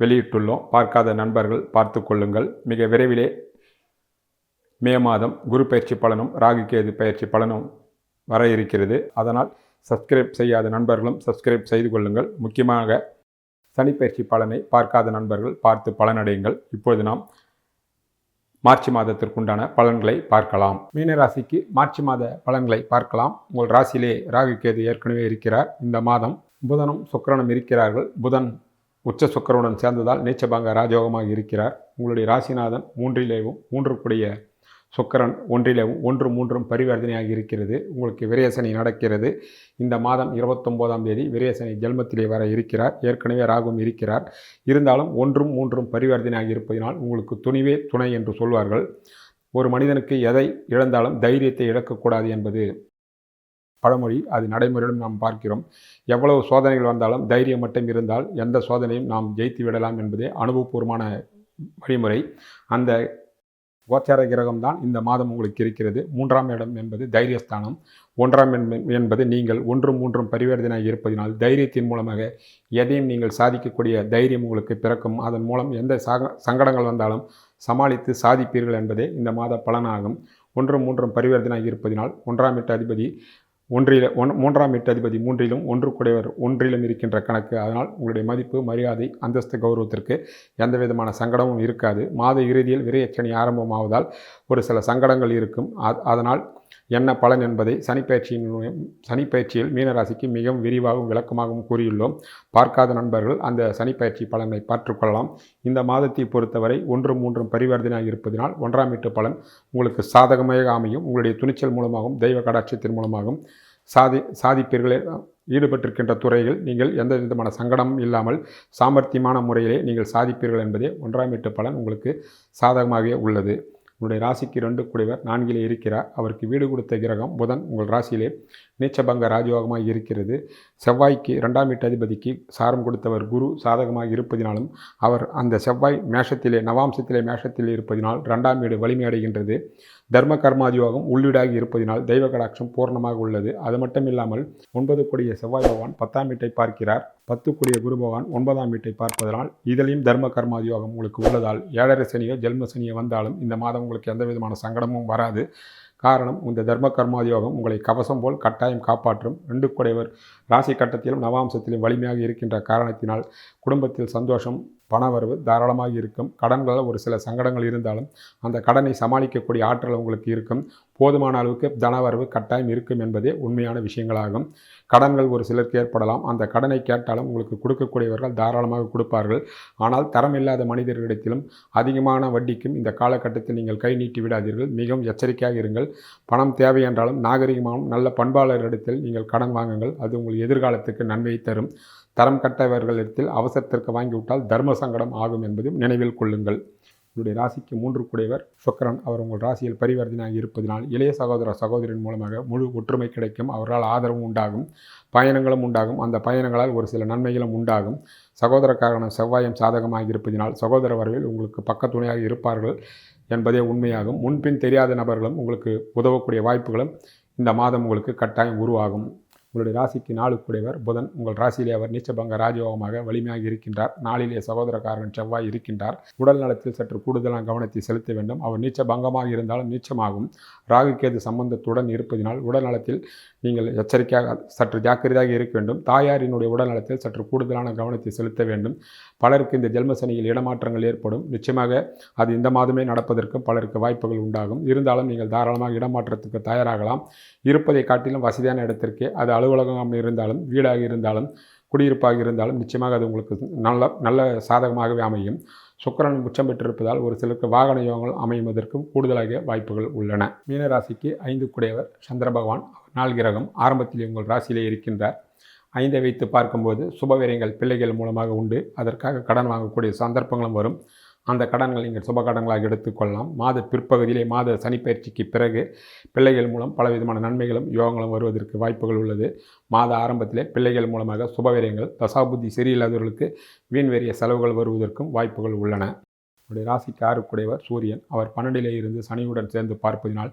வெளியிட்டுள்ளோம். பார்க்காத நண்பர்கள் பார்த்து கொள்ளுங்கள். மிக விரைவிலே மே மாதம் குரு பயிற்சி பலனும் ராகு கேது பயிற்சி பலனும் வர இருக்கிறது. அதனால் சப்ஸ்கிரைப் செய்யாத நண்பர்களும் சப்ஸ்கிரைப் செய்து கொள்ளுங்கள். முக்கியமாக சனிப்பயிற்சி பலனை பார்க்காத நண்பர்கள் பார்த்து பலனடையுங்கள். இப்பொழுது நாம் மார்ச் மாதத்திற்குண்டான பலன்களை பார்க்கலாம். மீனராசிக்கு மார்ச் மாத பலன்களை பார்க்கலாம். உங்கள் ராசியிலே ராகு கேது ஏற்கனவே இருக்கிறார். இந்த மாதம் புதனும் சுக்கிரனும் இருக்கிறார்கள். புதன் உச்ச சுக்கரனுடன் சேர்ந்ததால் நீச்சபாங்க ராஜயோகமாக இருக்கிறார். உங்களுடைய ராசிநாதன் மூன்றிலேயும் மூன்றுக்குடைய சுக்கரன் ஒன்றிலேயும் ஒன்று மூன்றும் பரிவர்த்தனையாக இருக்கிறது. உங்களுக்கு விரயசனி நடக்கிறது. இந்த மாதம் இருபத்தொம்போதாம் தேதி விரயசனி ஜென்மத்திலே வர இருக்கிறார். ஏற்கனவே ராகும் இருக்கிறார். இருந்தாலும் ஒன்றும் மூன்றும் பரிவர்த்தனையாக இருப்பதினால் உங்களுக்கு துணிவே துணை என்று சொல்வார்கள். ஒரு மனிதனுக்கு எதை இழந்தாலும் தைரியத்தை இழக்கக்கூடாது என்பது பழமொழி அது நடைமுறையிலும் நாம் பார்க்கிறோம். எவ்வளவு சோதனைகள் வந்தாலும் தைரியம் மட்டும் இருந்தால் எந்த சோதனையும் நாம் ஜெயித்து விடலாம் என்பதே அனுபவபூர்வமான வழிமுறை. அந்த கோச்சார கிரகம் தான் இந்த மாதம் உங்களுக்கு இருக்கிறது. மூன்றாம் இடம் என்பது தைரியஸ்தானம். ஒன்றாம் என்பது நீங்கள் ஒன்றும் மூன்றும் பரிவர்த்தனையாக இருப்பதினால் தைரியத்தின் மூலமாக எதையும் நீங்கள் சாதிக்கக்கூடிய தைரியம் உங்களுக்கு பிறக்கும். அதன் மூலம் எந்த சாக சங்கடங்கள் வந்தாலும் சமாளித்து சாதிப்பீர்கள் என்பதே இந்த மாத பலனாகும். ஒன்றும் மூன்றும் பரிவர்த்தனையாக இருப்பதினால் ஒன்றாம் எட்டு அதிபதி ஒன்றில் ஒன் மூன்றாம் எட்டதிபதி மூன்றிலும் ஒன்று குடைவர் ஒன்றிலும் இருக்கின்ற கணக்கு. அதனால் உங்களுடைய மதிப்பு மரியாதை அந்தஸ்து கௌரவத்திற்கு எந்த விதமான சங்கடமும் இருக்காது. மாத இறுதியில் விரையச்சனி ஆரம்பமாவதால் ஒரு சில சங்கடங்கள் இருக்கும். அதனால் என்ன பலன் என்பதை சனிப்பயிற்சியின் சனிப்பயிற்சியில் மீனராசிக்கு மிகவும் விரிவாகவும் விளக்கமாகவும் கூறியுள்ளோம். பார்க்காத நண்பர்கள் அந்த சனிப்பயிற்சி பலனை பார்த்துக்கொள்ளலாம். இந்த மாதத்தை பொறுத்தவரை ஒன்று மூன்றும் பரிவர்த்தனையாக இருப்பதனால் ஒன்றாம் வீட்டு பலன் உங்களுக்கு சாதகமாக அமையும். உங்களுடைய துணிச்சல் மூலமாகவும் தெய்வ கடாட்சியத்தின் மூலமாகவும் சாதி சாதிப்பீர்களே ஈடுபட்டிருக்கின்ற துறையில் நீங்கள் எந்த விதமான சங்கடமும் இல்லாமல் சாமர்த்தியமான முறையிலே நீங்கள் சாதிப்பீர்கள் என்பதே ஒன்றாம் வீட்டு பலன் உங்களுக்கு சாதகமாகவே உள்ளது. உங்களுடைய ராசிக்கு ரெண்டு குடைவர். நான்கிலே இருக்கிறார். அவருக்கு வீடு கொடுத்த கிரகம் புதன். உங்கள் ராசியிலே நீச்சபங்க ராஜயோகமாக இருக்கிறது. செவ்வாய்க்கு ரெண்டாம் வீட்டு அதிபதிக்கு சாரம் கொடுத்தவர் குரு சாதகமாக இருப்பதினாலும் அவர் அந்த செவ்வாய் மேஷத்திலே நவாம்சத்திலே மேஷத்திலே இருப்பதினால் ரெண்டாம் வீடு வலிமையடைகின்றது தர்ம கர்மாதியோகம் உள்ளீடாகி இருப்பதினால் தெய்வ கடாட்சம் பூர்ணமாக உள்ளது. அது மட்டும் இல்லாமல் ஒன்பது கொடிய செவ்வாய் பகவான் பத்தாம் வீட்டை பார்க்கிறார். பத்து கொடிய குரு பகவான் ஒன்பதாம் வீட்டை பார்ப்பதனால் இதிலையும் தர்ம கர்மாதியோகம் உங்களுக்கு உள்ளதால் ஏழரை சனியோ ஜென்ம சனியோ வந்தாலும் இந்த மாதம் உங்களுக்கு எந்த விதமான சங்கடமும் வராது. காரணம் இந்த தர்ம கர்மாதியோகம் உங்களை கவசம் போல் கட்டாயம் காப்பாற்றும். ரெண்டு குடைவர் ராசி கட்டத்திலும் நவாம்சத்திலும் வலிமையாக இருக்கின்ற காரணத்தினால் குடும்பத்தில் சந்தோஷம் பணவரவு தாராளமாக இருக்கும். கடன்களில் ஒரு சில சங்கடங்கள் இருந்தாலும் அந்த கடனை சமாளிக்கக்கூடிய ஆற்றல் உங்களுக்கு இருக்கும். போதுமான அளவுக்கு தனவரவு கட்டாயம் இருக்கும் என்பதே உண்மையான விஷயங்களாகும். கடன்கள் ஒரு சிலருக்கு ஏற்படலாம். அந்த கடனை கேட்டாலும் உங்களுக்கு கொடுக்கக்கூடியவர்கள் தாராளமாக கொடுப்பார்கள். ஆனால் தரம் இல்லாத மனிதர்களிடத்திலும் அதிகமான வட்டிக்கும் இந்த காலகட்டத்தில் நீங்கள் கை நீட்டி விடாதீர்கள். மிகவும் எச்சரிக்கையாக இருங்கள். பணம் தேவை என்றாலும் நாகரிகமாகவும் நல்ல பண்பாளரிடத்தில் நீங்கள் கடன் வாங்குங்கள். அது உங்கள் எதிர்காலத்துக்கு நன்மையை தரும். தரம் கட்டவர்களிடத்தில் அவசரத்திற்கு வாங்கிவிட்டால் தர்ம சங்கடம் ஆகும் என்பதும் நினைவில் கொள்ளுங்கள். உங்களுடைய ராசிக்கு மூன்று குடைவர் சுக்கரன் அவர் உங்கள் ராசியில் பரிவர்த்தனையாக இருப்பதனால் இளைய சகோதர சகோதரின் மூலமாக முழு ஒற்றுமை கிடைக்கும். அவரால் ஆதரவும் உண்டாகும். பயணங்களும் உண்டாகும். அந்த பயணங்களால் ஒரு சில நன்மைகளும் உண்டாகும். சகோதரக்காரன செவ்வாயம் சாதகமாக இருப்பதினால் சகோதர வரவில் உங்களுக்கு பக்கத்துணையாக இருப்பார்கள் என்பதே உண்மையாகும். முன்பின் தெரியாத நபர்களும் உங்களுக்கு உதவக்கூடிய வாய்ப்புகளும் இந்த மாதம் உங்களுக்கு கட்டாயம் உருவாகும். உங்களுடைய ராசிக்கு நாளுக்குடையவர் புதன். உங்கள் ராசியிலே அவர் நீச்சபங்க ராஜயோகமாக வலிமையாக இருக்கின்றார். நாளிலே சகோதரக்காரன் செவ்வாய் இருக்கின்றார். உடல் நலத்தில் சற்று கூடுதலான கவனத்தை செலுத்த வேண்டும். அவர் நீச்சபங்கமாக இருந்தாலும் நீச்சமாகும். ராகுக்கேது சம்பந்தத்துடன் இருப்பதினால் உடல் நலத்தில் நீங்கள் எச்சரிக்கையாக சற்று ஜாக்கிரதையாக இருக்க வேண்டும். தாயாரினுடைய உடல் நலத்தில் சற்று கூடுதலான கவனத்தை செலுத்த வேண்டும். பலருக்கு இந்த ஜென்மசனியில் இடமாற்றங்கள் ஏற்படும். நிச்சயமாக அது இந்த மாதமே நடப்பதற்கும் பலருக்கு வாய்ப்புகள் உண்டாகும். இருந்தாலும் நீங்கள் தாராளமாக இடமாற்றத்துக்கு தயாராகலாம். இருப்பதை காட்டிலும் வசதியான இடத்திற்கே அது அளவு அலுவலகம் இருந்தாலும் வீடாக இருந்தாலும் குடியிருப்பாக இருந்தாலும் நிச்சயமாக அது உங்களுக்கு நல்ல நல்ல சாதகமாகவே அமையும். சுக்கரன் உச்சம் பெற்றிருப்பதால் ஒரு சிலருக்கு வாகன யோகங்கள் அமைவதற்கும் கூடுதலாக வாய்ப்புகள் உள்ளன. மீனராசிக்கு ஐந்து குடையவர் சந்திர பகவான். நாள் கிரகம் ஆரம்பத்தில் உங்கள் ராசியிலே இருக்கின்றார். ஐந்தை வைத்து பார்க்கும்போது சுபவீரியங்கள் பிள்ளைகள் மூலமாக உண்டு. அதற்காக கடன் வாங்கக்கூடிய சந்தர்ப்பங்களும் வரும். அந்த கடன்கள் நீங்கள் சுப கடன்களாக எடுத்துக்கொள்ளலாம். மாத பிற்பகுதியிலே மாத சனிப்பயிற்சிக்கு பிறகு பிள்ளைகள் மூலம் பலவிதமான நன்மைகளும் யோகங்களும் வருவதற்கு வாய்ப்புகள் உள்ளது. மாத ஆரம்பத்திலே பிள்ளைகள் மூலமாக சுபவிரயங்கள் தசாபுத்தி சரியில்லாதவர்களுக்கு வீண்வெறிய செலவுகள் வருவதற்கும் வாய்ப்புகள் உள்ளன. உடைய ராசிக்கு ஆறுக்குடையவர் சூரியன். அவர் பன்னெண்டிலே இருந்து சனியுடன் சேர்ந்து பார்ப்பதினால்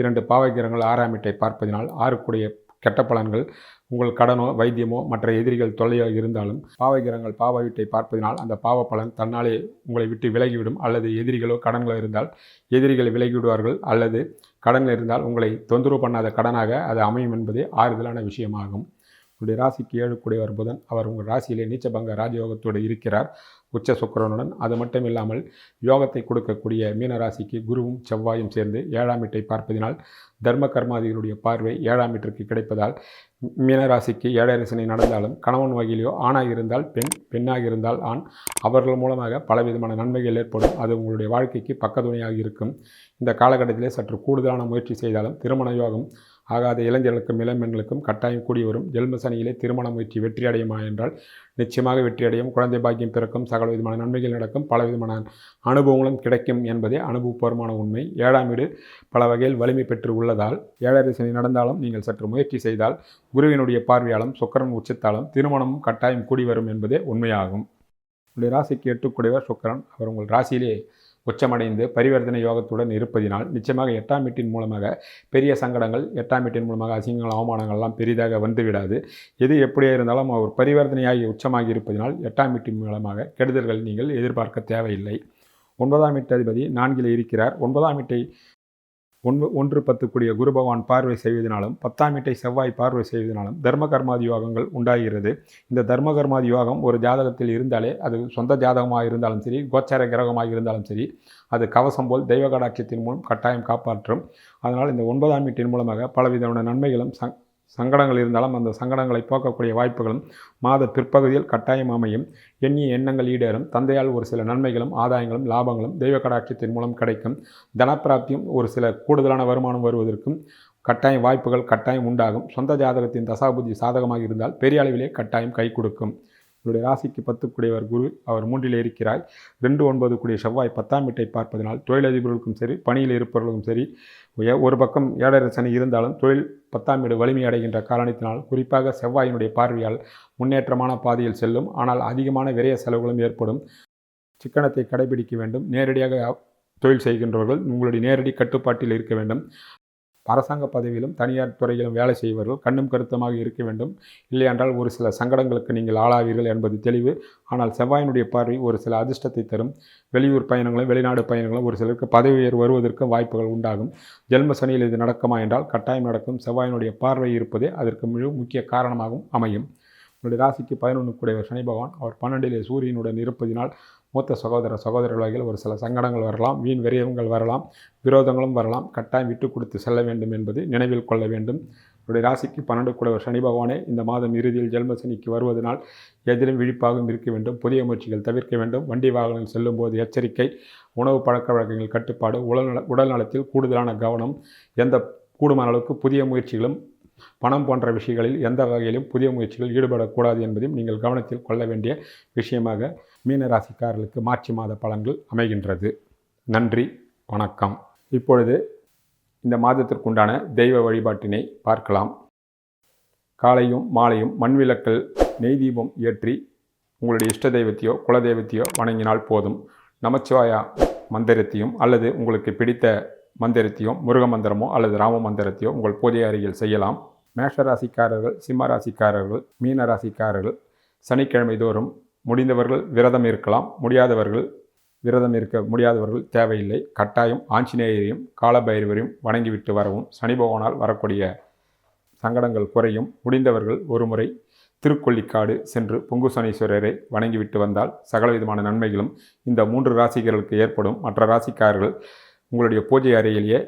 இரண்டு பாவகிரகங்கள் ஆறாம் வீட்டை பார்ப்பதினால் ஆறுக்குடைய கெட்ட பலன்கள் உங்கள் கடனோ வைத்தியமோ மற்ற எதிரிகள் தொல்லையாக இருந்தாலும் பாவகிரகங்கள் பாவ வீட்டை பார்ப்பதினால் அந்த பாவ பலன் தன்னாலே உங்களை விட்டு விலகிவிடும். அல்லது எதிரிகளோ கடன்களோ இருந்தால் எதிரிகள் விலகிவிடுவார்கள். அல்லது கடன்கள் இருந்தால் உங்களை தொந்தரவு பண்ணாத கடனாக அது அமையும் என்பதே ஆறுதலான விஷயமாகும். உங்களுடைய ராசிக்கு ஏழு கூடியவர் புதன். அவர் உங்கள் ராசியிலே நீச்சபங்க ராஜயோகத்தோடு இருக்கிறார். உச்ச சுக்கரனுடன். அது மட்டும் இல்லாமல் யோகத்தை கொடுக்கக்கூடிய மீன ராசிக்கு குருவும் செவ்வாயும் சேர்ந்து ஏழாம் வீட்டை பார்ப்பதினால் தர்ம கர்மாதிகளுடைய பார்வை ஏழாம் வீட்டிற்கு கிடைப்பதால் மீனராசிக்கு ஏழரசனை நடந்தாலும் கணவன் வகையிலோ ஆணாக இருந்தால் பெண் பெண்ணாக இருந்தால் ஆண். அவர்கள் மூலமாக பலவிதமான நன்மைகள் ஏற்படும். அது உங்களுடைய வாழ்க்கைக்கு பக்கத்துணையாக இருக்கும். இந்த காலகட்டத்திலே சற்று கூடுதலான முயற்சி செய்தாலும் திருமண யோகம் ஆகாத இளைஞர்களுக்கும் இளம்பெண்களுக்கும் கட்டாயம் கூடி வரும். ஜென்ம சனியிலே திருமண முயற்சி வெற்றி அடையுமா என்றால் நிச்சயமாக வெற்றியடையும் குழந்தை பாக்கியம் பிறக்கும் சகல விதமான நன்மைகள் நடக்கும் பல விதமான அனுபவங்களும் கிடைக்கும் என்பதே அனுபவபூர்வமான உண்மை. ஏழாம் வீடு பல வகையில் வலிமை பெற்று உள்ளதால் ஏழரை சனி நடந்தாலும் நீங்கள் சற்று முயற்சி செய்தால் குருவினுடைய பார்வையாலும் சுக்கரன் உச்சத்தாலும் திருமணமும் கட்டாயம் கூடி வரும் என்பதே உண்மையாகும். உங்களுடைய ராசிக்கு எட்டுக்குடையவர் சுக்கரன். அவர் உங்கள் ராசியிலே உச்சமடைந்து பரிவர்த்தனை யோகத்துடன் இருப்பதினால் நிச்சயமாக எட்டாம் வீட்டின் மூலமாக பெரிய சங்கடங்கள் எட்டாம் வீட்டின் மூலமாக அசிங்கங்கள் அவமானங்கள்லாம் பெரிதாக வந்துவிடாது. எது எப்படியே இருந்தாலும் அவர் பரிவர்த்தனையாகி உச்சமாகி இருப்பதினால் எட்டாம் வீட்டின் மூலமாக கெடுதல்கள் நீங்கள் எதிர்பார்க்க தேவையில்லை. ஒன்பதாம் வீட்டு அதிபதி நான்கில் இருக்கிறார். ஒன்பதாம் வீட்டை ஒன்று ஒன்று பத்துக்குடிய குரு பகவான் பார்வை செய்வதனாலும் பத்தாம் வீட்டை செவ்வாய் பார்வை செய்வதனாலும் தர்ம கர்மாதி யோகங்கள் உண்டாகிறது. இந்த தர்ம கர்மாதி யோகம் ஒரு ஜாதகத்தில் இருந்தாலே அது சொந்த ஜாதகமாக இருந்தாலும் சரி கோச்சார கிரகமாக இருந்தாலும் சரி அது கவசம் போல் தெய்வ கடாட்சியத்தின் மூலம் கட்டாயம் காப்பாற்றும். அதனால் இந்த ஒன்பதாம் வீட்டின் மூலமாக பலவிதமான நன்மைகளும் சங் சங்கடங்கள் இருந்தாலும் அந்த சங்கடங்களை போக்கக்கூடிய வாய்ப்புகளும் மாத பிற்பகுதியில் கட்டாயம் அமையும். எண்ணிய எண்ணங்கள் ஈடேறும். தந்தையால் ஒரு சில நன்மைகளும் ஆதாயங்களும் லாபங்களும் தெய்வ கடாட்சியத்தின் மூலம் கிடைக்கும். தனப்பிராப்தியும் ஒரு சில கூடுதலான வருமானம் வருவதற்கும் கட்டாயம் வாய்ப்புகள் கட்டாயம் உண்டாகும். சொந்த ஜாதகத்தின் தசாபுத்தி சாதகமாக இருந்தால் பெரிய அளவிலே கட்டாயம் கை கொடுக்கும். உங்களுடைய ராசிக்கு பத்துக்குடையவர் குரு அவர் மூன்றில் இருக்கிறாய். ரெண்டு ஒன்பது கூடிய செவ்வாய் பத்தாம் வீட்டை பார்ப்பதனால் தொழிலதிபர்களுக்கும் சரி பணியில் இருப்பவர்களுக்கும் சரி ஒரு பக்கம் ஏழரை சனி இருந்தாலும் தொழில் பத்தாம் வீடு வலிமை அடைகின்ற காரணத்தினால் குறிப்பாக செவ்வாயினுடைய பார்வையால் முன்னேற்றமான பாதையில் செல்லும். ஆனால் அதிகமான விரைய செலவுகளும் ஏற்படும். சிக்கனத்தை கடைபிடிக்க வேண்டும். நேரடியாக தொழில் செய்கின்றவர்கள் உங்களுடைய நேரடி கட்டுப்பாட்டில் இருக்க வேண்டும். அரசாங்க பதவியிலும் தனியார் துறையிலும் வேலை செய்வர்கள் கண்ணும் கருத்தமாக இருக்க வேண்டும். இல்லையென்றால் ஒரு சில சங்கடங்களுக்கு நீங்கள் ஆளாவீர்கள் என்பது தெளிவு. ஆனால் செவ்வாயினுடைய பார்வை ஒரு சில அதிர்ஷ்டத்தை தரும். வெளியூர் பயணங்களும் வெளிநாடு பயணங்களும் ஒரு சிலருக்கு பதவி உயர் வருவதற்கு வாய்ப்புகள் உண்டாகும். ஜென்ம சனியில் இது நடக்குமா என்றால் கட்டாயம் நடக்கும். செவ்வாயினுடைய பார்வை இருப்பதே அதற்கு முழு முக்கிய காரணமாகவும் அமையும். உங்களுடைய ராசிக்கு பதினொன்று கூடிய சனி பகவான். அவர் பன்னெண்டிலே சூரியனுடன் இருப்பதினால் மூத்த சகோதர சகோதரர் வகையில் ஒரு சில சங்கடங்கள் வரலாம் வீண் விரயங்கள் வரலாம் விரோதங்களும் வரலாம். கட்டாயம் விட்டு கொடுத்து செல்ல வேண்டும் என்பது நினைவில் கொள்ள வேண்டும். என்னுடைய ராசிக்கு பன்னெண்டு கூடவர் சனி பகவானே இந்த மாதம் இறுதியில் ஜென்ம சனிக்கு வருவதனால் எதிரும் விழிப்பாகவும் இருக்க வேண்டும் புதிய முயற்சிகள் தவிர்க்க வேண்டும் வண்டி வாகனம் செல்லும்போது எச்சரிக்கை உணவு பழக்க வழக்கங்கள் கட்டுப்பாடு உடல்நல உடல் நலத்தில் கூடுதலான கவனம் எந்த கூடுமான அளவுக்கு புதிய முயற்சிகளும் பணம் போன்ற விஷயங்களில் எந்த வகையிலும் புதிய முயற்சிகள் ஈடுபடக்கூடாது என்பதையும் நீங்கள் கவனத்தில் கொள்ள வேண்டிய விஷயமாக மீனராசிக்காரர்களுக்கு மார்ச் மாத பலன்கள் அமைகின்றது. நன்றி வணக்கம். இப்பொழுது இந்த மாதத்திற்குண்டான தெய்வ வழிபாட்டினை பார்க்கலாம். காலையும் மாலையும் மண்விளக்கல் நெய் தீபம் ஏற்றி உங்களுடைய இஷ்ட தெய்வத்தையோ குல தெய்வத்தையோ வணங்கினால் போதும். நமச்சிவாயா மந்திரத்தையும் அல்லது உங்களுக்கு பிடித்த மந்திரத்தையோ முருக மந்திரமோ அல்லது ராம மந்திரத்தையோ உங்கள் பூஜை அருகில் செய்யலாம். மேஷ ராசிக்காரர்கள் சிம்ம ராசிக்காரர்கள் மீன ராசிக்காரர்கள் சனிக்கிழமை தோறும் முடிந்தவர்கள் விரதம் இருக்கலாம். முடியாதவர்கள் விரதம் இருக்க முடியாதவர்கள் தேவையில்லை. கட்டாயம் ஆஞ்சநேயரையும் காலபைரவரையும் வணங்கிவிட்டு வரவும் சனி பகவானால் வரக்கூடிய சங்கடங்கள் குறையும். முடிந்தவர்கள் ஒருமுறை திருக்கொல்லிக்காடு சென்று பொங்கு சனீஸ்வரரை வணங்கிவிட்டு வந்தால் சகலவிதமான நன்மைகளும் இந்த மூன்று ராசிகர்களுக்கு ஏற்படும். மற்ற ராசிக்காரர்கள் உங்களுடைய பூஜை அறையிலேயே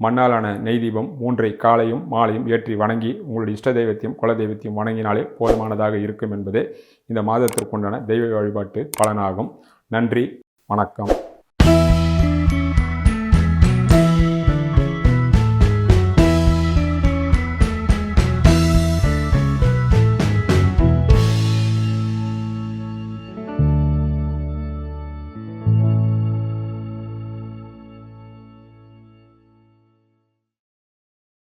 மண்ணாலான நெய் தீபம் மூன்றை காலையும் மாலையும் ஏற்றி வணங்கி உங்களுடைய இஷ்ட தெய்வத்தையும் குல தெய்வத்தையும் வணங்கினாலே போதுமானதாக இருக்கும் என்பதே இந்த மாதத்திற்குண்டான தெய்வ வழிபாட்டு பலனாகும். நன்றி வணக்கம்.